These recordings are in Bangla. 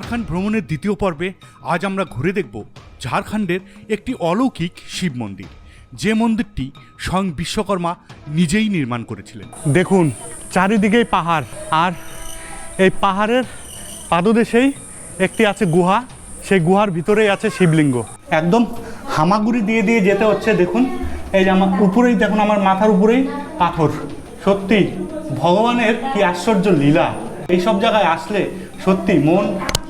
ঝাড়খণ্ড ভ্রমণের দ্বিতীয় পর্বে আজ আমরা ঘুরে দেখব ঝাড়খণ্ডের একটি অলৌকিক শিব মন্দির। যে মন্দিরটি স্বয়ং বিশ্বকর্মা নিজেই নির্মাণ করেছিলেন। দেখুন, চারিদিকেই পাহাড়, আর এই পাহাড়ের পাদদেশেই একটি আছে গুহা, সেই গুহার ভিতরেই আছে শিবলিঙ্গ। একদম হামাগুড়ি দিয়ে দিয়ে যেতে হচ্ছে, দেখুন। এই যে আমার উপরেই, দেখুন, আমার মাথার উপরেই পাথর। সত্যি, ভগবানের কি আশ্চর্য লীলা। এইসব জায়গায় আসলে সত্যি মন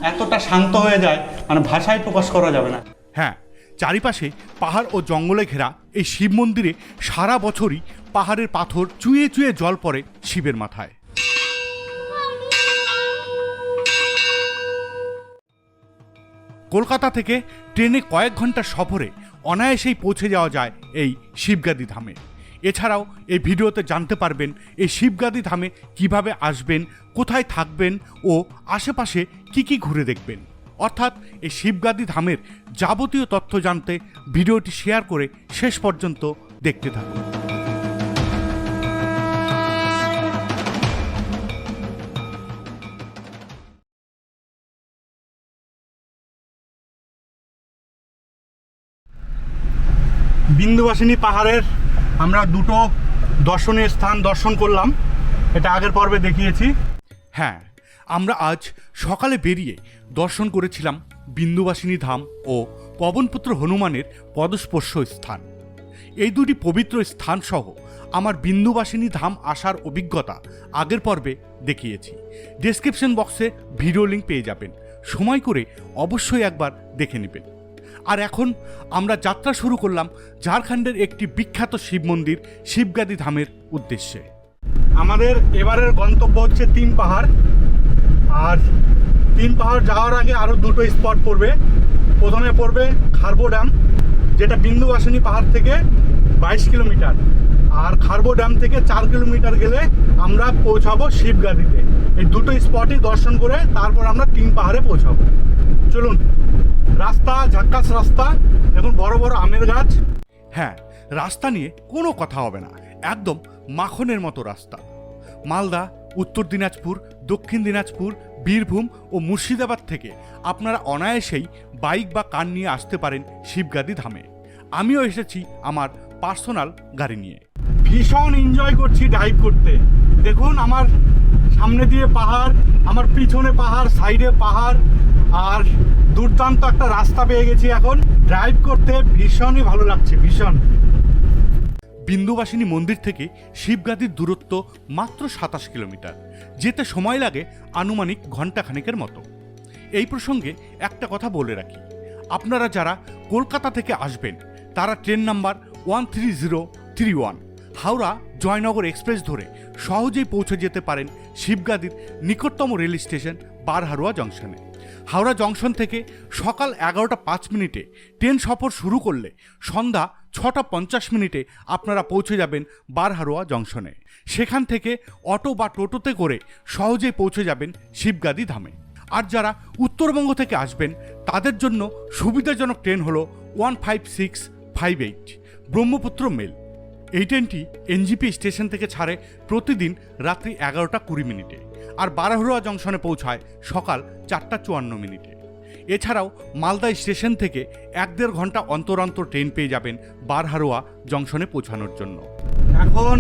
এতটা শান্ত হয়ে যায় মানে ভাষায় প্রকাশ করা যাবে না। হ্যাঁ চারিপাশে পাহাড় ও জঙ্গলে ঘেরা এই শিব মন্দিরে সারা বছরই পাহাড়ের পাথর চুয়ে চুয়ে জল পড়ে শিবের মাথায়। কলকাতা থেকে ট্রেনে কয়েক ঘণ্টা সফরে অনায়াসেই পৌঁছে যাওয়া যায় এই শিবগাদি ধামে। এছাড়াও এই ভিডিওতে জানতে পারবেন এই শিবগাদি ধামে কীভাবে আসবেন, কোথায় থাকবেন ও আশেপাশে কি কি ঘুরে দেখবেন। অর্থাৎ এই শিবগাদি ধামের যাবতীয় তথ্য জানতে ভিডিওটি শেয়ার করে শেষ পর্যন্ত দেখতে থাকুন। বিন্দুবাসিনী পাহাড়ের আমরা দুটো দর্শনীয় স্থান দর্শন করলাম। এটা আগের পর্বে দেখিয়েছি। হ্যাঁ আমরা আজ সকালে বেরিয়ে দর্শন করেছিলাম বিন্দুবাসিনী ধাম ও পবনপুত্র হনুমানের পদস্পর্শ স্থান। এই দুটি পবিত্র স্থান সহ আমার বিন্দুবাসিনী ধাম আসার অভিজ্ঞতা আগের পর্বে দেখিয়েছি। ডেসক্রিপশন বক্সে ভিডিও লিঙ্ক পেয়ে যাবেন। সময় করে অবশ্যই একবার দেখে নেবেন। আর এখন আমরা যাত্রা শুরু করলাম ঝাড়খণ্ডের একটি বিখ্যাত শিব মন্দির, শিবগাদি ধামের উদ্দেশ্যে। আমাদের এবারের গন্তব্য হচ্ছে তিন পাহাড়। আর তিন পাহাড় যাওয়ার আগে আরও দুটো স্পট পড়বে। প্রথমে পড়বে খারবো ড্যাম, যেটা বিন্দুবাসিনী পাহাড় থেকে বাইশ কিলোমিটার। আর খারবো ড্যাম থেকে চার কিলোমিটার গেলে আমরা পৌঁছাবো শিবগাদিতে। এই দুটো স্পটই দর্শন করে তারপর আমরা তিন পাহাড়ে পৌঁছাবো। চলুন রাস্তা ঝাক্কাস রাস্তা এখন বড় বড় আমের গাছ। হ্যাঁ রাস্তা নিয়ে কোনো কথা হবে না। একদম মাখনের মতো রাস্তা। মালদা উত্তর দিনাজপুর দক্ষিণ দিনাজপুর বীরভূম ও মুর্শিদাবাদ থেকে আপনারা অনায়াসেই বাইক বা কার নিয়ে আসতে পারেন শিবগাদি ধামে। আমিও এসেছি আমার পার্সোনাল গাড়ি নিয়ে। ভীষণ এনজয় করছি ড্রাইভ করতে। দেখুন আমার সামনে দিয়ে পাহাড় আমার পিছনে পাহাড় সাইডে পাহাড় আর দুর্দান্ত একটা রাস্তা পেয়ে গেছি এখন। ড্রাইভ করতে ভীষণই ভালো লাগছে, ভীষণ। বিন্দুবাসিনী মন্দির থেকে শিবগাদির দূরত্ব মাত্র সাতাশ কিলোমিটার। যেতে সময় লাগে আনুমানিক ঘণ্টাখানেকের মতো। এই প্রসঙ্গে একটা কথা বলে রাখি। আপনারা যারা কলকাতা থেকে আসবেন, তারা train number one three zero three one, Howrah Jaynagar express ধরে সহজেই পৌঁছে যেতে পারেন শিবগাদির নিকটতম রেল স্টেশন বারহারোয়া জংশনে। হাওড়া জংশন থেকে সকাল এগারোটা পাঁচ মিনিটে ট্রেন সফর শুরু করলে সন্ধ্যা ছটা পঞ্চাশ মিনিটে আপনারা পৌঁছে যাবেন বারহারোয়া জংশনে। সেখান থেকে অটো বা টোটোতে করে সহজেই পৌঁছে যাবেন শিবগাদি ধামে। আর যারা উত্তরবঙ্গ থেকে আসবেন, তাদের জন্য সুবিধাজনক ট্রেন হলো one five six five eight, Brahmaputra mail. এই ট্রেনটি এনজিপি স্টেশন থেকে ছাড়ে প্রতিদিন রাত্রি এগারোটা কুড়ি মিনিটে। আর বারাহুয়া জংশনে পৌঁছায় সকাল চারটা চুয়ান্ন মিনিটে। এছাড়াও মালদা স্টেশন থেকে এক দেড় ঘণ্টা অন্তর অন্তর ট্রেন পেয়ে যাবেন বারহারোয়া জংশনে পৌঁছানোর জন্য। এখন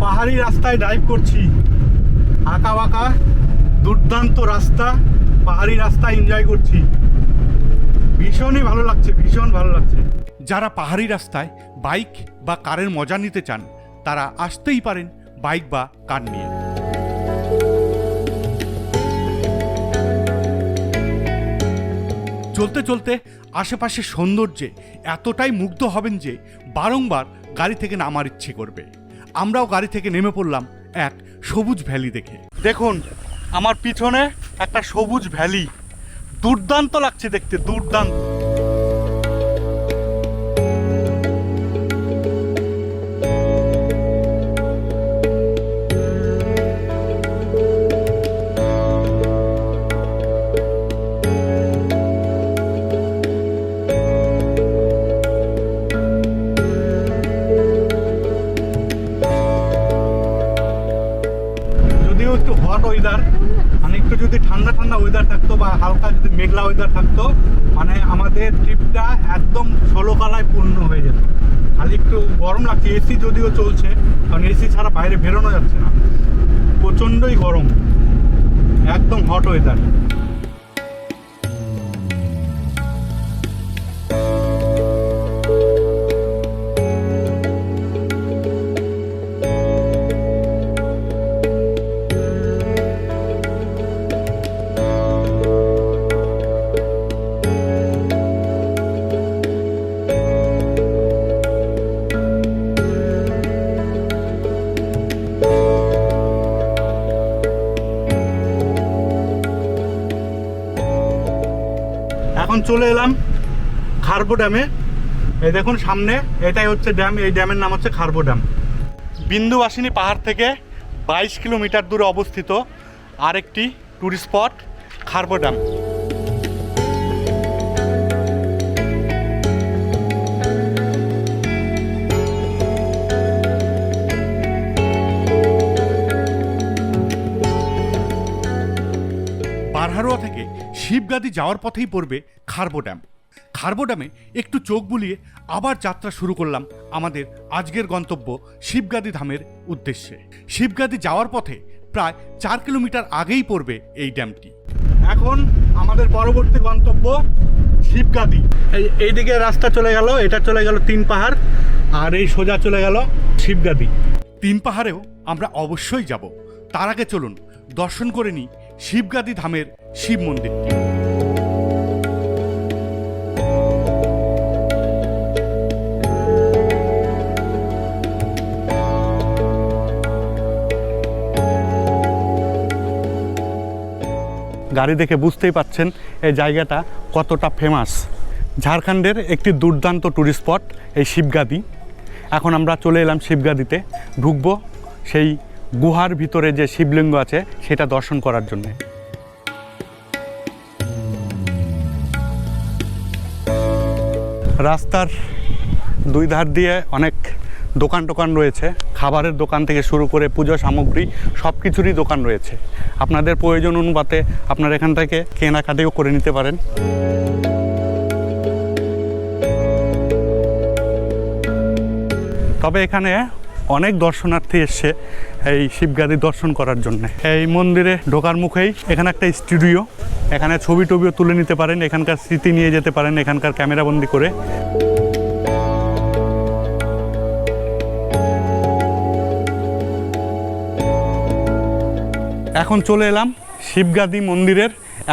পাহাড়ি রাস্তায় ড্রাইভ করছি। আঁকা বাঁকা দুর্দান্ত রাস্তা পাহাড়ি রাস্তা এনজয় করছি। ভীষণই ভালো লাগছে ভীষণ ভালো লাগছে। যারা পাহাড়ি রাস্তায় বাইক বা কারের মজা নিতে চান তারা আসতেই পারেন বাইক বা কার নিয়ে। চলতে চলতে আশেপাশের সৌন্দর্যে এতটাই মুগ্ধ হবেন যে বারংবার গাড়ি থেকে নামার ইচ্ছে করবে। আমরাও গাড়ি থেকে নেমে পড়লাম এক সবুজ ভ্যালি দেখে। দেখুন, আমার পিছনে একটা সবুজ ভ্যালি। দুর্দান্ত লাগছে দেখতে, দুর্দান্ত। একটু হট ওয়েদার মানে একটু যদি ঠান্ডা ঠান্ডা ওয়েদার থাকতো বা হালকা যদি মেঘলা ওয়েদার থাকতো মানে আমাদের ট্রিপটা একদম ষোলোকালায় পূর্ণ হয়ে যেত। খালি একটু গরম লাগছে এসি যদিও চলছে, কারণ এসি ছাড়া বাইরে বেরোনো যাচ্ছে না। প্রচণ্ডই গরম, একদম হট ওয়েদার এখন চলে এলাম খারবো ড্যামে। এই দেখুন সামনে, এটাই হচ্ছে ড্যাম, এই ড্যামের নাম হচ্ছে খারবো ড্যাম। বিন্দুবাসিনী পাহাড় থেকে বাইশ কিলোমিটার দূরে অবস্থিত আরেকটি tourist spot Kharbo dam. Shivgadi যাওয়ার পথেই পড়বে খারবো ড্যাম। খারবো ড্যামে একটু চোখ বুলিয়ে আবার যাত্রা শুরু করলাম আমাদের আজকের গন্তব্য শিবগাদি ধামের উদ্দেশ্যে। শিবগাদি যাওয়ার পথে প্রায় চার কিলোমিটার আগেই পড়বে এই ড্যামটি। এখন আমাদের পরবর্তী গন্তব্য শিবগাদি। এই এইদিকে রাস্তা চলে গেল, এটা চলে গেল তিন পাহাড়, আর এই সোজা চলে গেল শিবগাদি। তিন পাহাড়েও আমরা অবশ্যই যাব। তার আগে চলুন দর্শন করে নিই শিবগাদি ধামের শিব মন্দিরটি গাড়ি দেখে বুঝতেই পাচ্ছেন এই জায়গাটা কতটা ফেমাস ঝাড়খণ্ডের একটি দুর্দান্ত ট্যুরিস্ট স্পট এই শিবগাদি। এখন আমরা চলে এলাম শিবগাদিতে। ঢুকবো সেই গুহার ভিতরে যে শিবলিঙ্গ আছে, সেটা দর্শন করার জন্যে। রাস্তার দুই ধার দিয়ে অনেক দোকান টোকান রয়েছে। খাবারের দোকান থেকে শুরু করে পুজো সামগ্রী সব কিছুরই দোকান রয়েছে। আপনাদের প্রয়োজন অনুপাতে আপনারা এখান থেকে কেনাকাটিও করে নিতে পারেন। তবে এখানে অনেক দর্শনার্থী এসছে এই শিবগাদি দর্শন করার জন্য। এই মন্দিরে ঢোকার মুখেই এখানে একটা স্টুডিও, এখানে ছবি টবিও তুলে নিতে পারেন, এখানকার স্মৃতি নিয়ে যেতে পারেন, এখানকার ক্যামেরাবন্দি করে। এখন চলে এলাম শিবগাদি মন্দিরের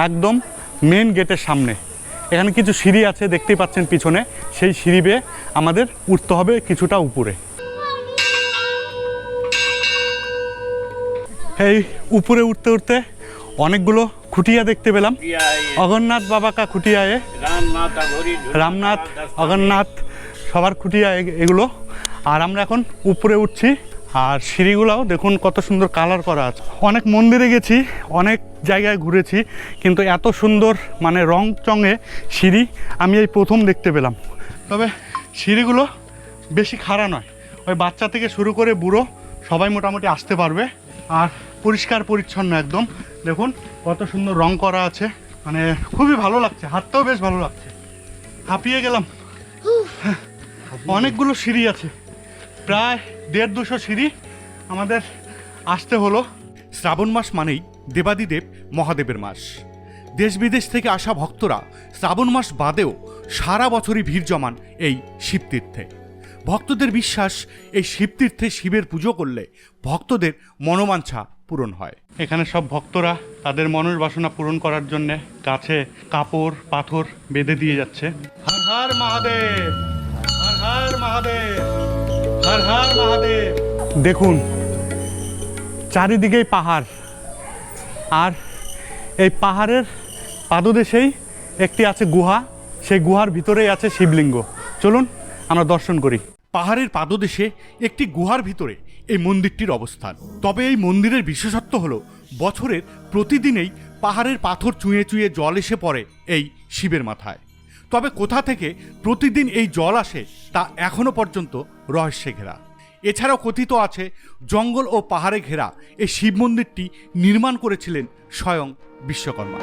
একদম মেন গেটের সামনে। এখানে কিছু সিঁড়ি আছে, দেখতেই পাচ্ছেন পিছনে। সেই সিঁড়ি বেয়ে আমাদের উঠতে হবে কিছুটা উপরে। এই উপরে উঠতে উঠতে অনেকগুলো খুঁটিয়া দেখতে পেলাম। অগরনাথ বাবা কা খুঁটিয়া এ। রামনাথ অগরনাথ সবার খুঁটিয়া এগুলো। আর আমরা এখন উপরে উঠছি। আর সিঁড়িগুলোও দেখুন কত সুন্দর কালার করা আছে। অনেক মন্দিরে গেছি অনেক জায়গায় ঘুরেছি কিন্তু এত সুন্দর মানে রং চঙে সিঁড়ি আমি এই প্রথম দেখতে পেলাম। তবে সিঁড়িগুলো বেশি খাড়া নয়। ওই বাচ্চা থেকে শুরু করে বুড়ো সবাই মোটামুটি আসতে পারবে। আর পরিষ্কার পরিচ্ছন্ন একদম। দেখুন, কত সুন্দর রং করা আছে। মানে খুবই ভালো লাগছে হাতটাও বেশ ভালো লাগছে। হাঁপিয়ে গেলাম। অনেকগুলো সিঁড়ি আছে। প্রায় দেড় দুশো সিঁড়ি আমাদের আসতে হলো। শ্রাবণ মাস মানেই দেবাদিদেব মহাদেবের মাস। দেশ বিদেশ থেকে আসা ভক্তরা শ্রাবণ মাস বাদেও সারা বছরই ভিড় জমান এই শিবতীর্থে। ভক্তদের বিশ্বাস এই শিবতীর্থে শিবের পুজো করলে ভক্তদের মনোমাঞ্ছা পূরণ হয়। এখানে সব ভক্তরা তাদের মনের বাসনা পূরণ করার জন্য গাছে কাপড় পাথর বেঁধে দিয়ে যাচ্ছে। হর হর মহাদেব হর হর মহাদেব হর হর মহাদেব। দেখুন চারিদিকেই পাহাড়। আর এই পাহাড়ের পাদদেশেই একটি আছে গুহা। সেই গুহার ভিতরেই আছে শিবলিঙ্গ। চলুন আমরা দর্শন করি। পাহাড়ের পাদদেশে একটি গুহার ভিতরে এই মন্দিরটির অবস্থান। তবে এই মন্দিরের বিশেষত্ব হলো, বছরের প্রতিদিনেই পাহাড়ের পাথর চুঁয়ে চুঁয়ে জল এসে পড়ে এই শিবের মাথায়। তবে কোথা থেকে প্রতিদিন এই জল আসে তা এখনও পর্যন্ত রহস্যে ঘেরা। এছাড়াও কথিত আছে, জঙ্গল ও পাহাড়ে ঘেরা এই শিব মন্দিরটি নির্মাণ করেছিলেন স্বয়ং বিশ্বকর্মা।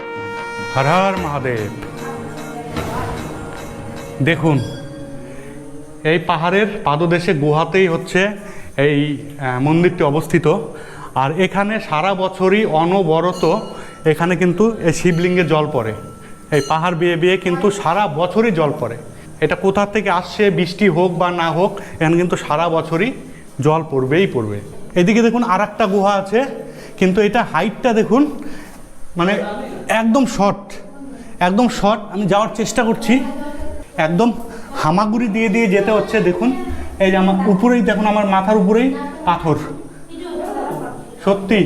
হর হর মহাদেব। দেখুন এই পাহাড়ের পাদদেশে গুহাতেই হচ্ছে এই মন্দিরটি অবস্থিত। আর এখানে সারা বছরই অনবরত এখানে কিন্তু এই শিবলিঙ্গে জল পড়ে। এই পাহাড় বিয়ে বিয়ে কিন্তু সারা বছরই জল পড়ে। এটা কোথা থেকে আসছে, বৃষ্টি হোক বা না হোক, এখানে কিন্তু সারা বছরই জল পড়বেই পড়বে। এদিকে দেখুন আর একটা গুহা আছে, কিন্তু এটা হাইটটা দেখুন মানে একদম শর্ট। একদম শর্ট, আমি যাওয়ার চেষ্টা করছি। একদম হামাগুড়ি দিয়ে দিয়ে যেতে হচ্ছে, দেখুন। এই যে আমার উপরেই, দেখুন, আমার মাথার উপরেই পাথর। সত্যি,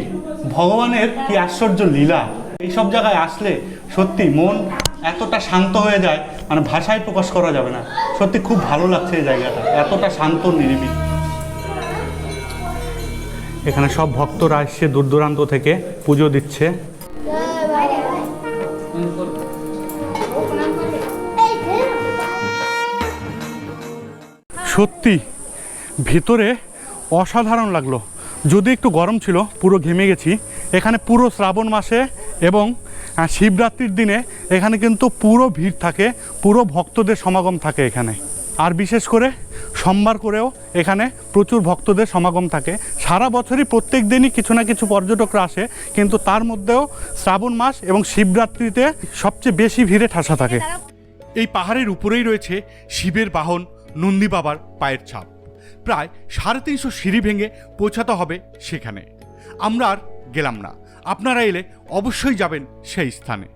ভগবানের কি আশ্চর্য লীলা। এইসব জায়গায় আসলে সত্যি মন এতটা শান্ত হয়ে যায় মানে ভাষায় প্রকাশ করা যাবে না। সত্যি খুব ভালো লাগছে এই জায়গাটা, এতটা শান্ত, নিরিবিলি। এখানে সব ভক্তরা এসছে দূর দূরান্ত থেকে পুজো দিচ্ছে। সত্যি ভিতরে অসাধারণ লাগল। যদি একটু গরম ছিল, পুরো ঘেমে গেছি। এখানে পুরো শ্রাবণ মাসে এবং শিবরাত্রির দিনে এখানে কিন্তু পুরো ভিড় থাকে, পুরো ভক্তদের সমাগম থাকে এখানে। আর বিশেষ করে সোমবার করেও এখানে প্রচুর ভক্তদের সমাগম থাকে। সারা বছরই প্রত্যেক দিনই কিছু না কিছু পর্যটকরা আসে, কিন্তু তার মধ্যেও শ্রাবণ মাস এবং শিবরাত্রিতে সবচেয়ে বেশি ভিড়ে ঠাসা থাকে। এই পাহাড়ের উপরেই রয়েছে শিবের বাহন। নন্দী বাবার পায়ের ছাপ। প্রায় সাড়ে তিনশো সিঁড়ি ভেঙে পৌঁছাতে হবে সেখানে। আমরা আর গেলাম না। আপনারা এলে অবশ্যই যাবেন সেই স্থানে।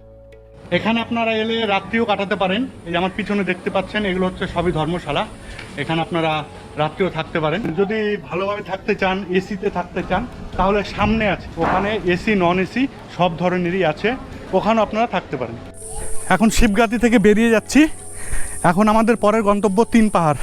এখানে আপনারা এলে রাত্রিও কাটাতে পারেন। এই আমার পিছনে দেখতে পাচ্ছেন, এগুলো হচ্ছে সবই ধর্মশালা। এখানে আপনারা রাত্রিও থাকতে পারেন। যদি ভালোভাবে থাকতে চান, এসিতে থাকতে চান, তাহলে সামনে আছে। ওখানে এসি নন এসি সব ধরনেরই আছে। ওখানেও আপনারা থাকতে পারেন। এখন শিবগাতি থেকে বেরিয়ে যাচ্ছি। এখন আমাদের পরের গন্তব্য তিন পাহাড়।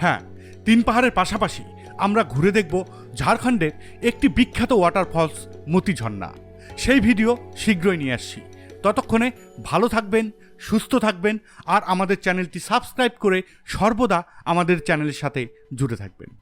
হ্যাঁ তিন পাহাড়ের পাশাপাশি আমরা ঘুরে দেখব ঝাড়খণ্ডের একটি বিখ্যাত ওয়াটারফলস মতি ঝর্ণা সেই ভিডিও শীঘ্রই নিয়ে আসছি। ততক্ষণে ভালো থাকবেন, সুস্থ থাকবেন, আর আমাদের চ্যানেলটি সাবস্ক্রাইব করে সর্বদা আমাদের চ্যানেলের সাথে জুড়ে থাকবেন।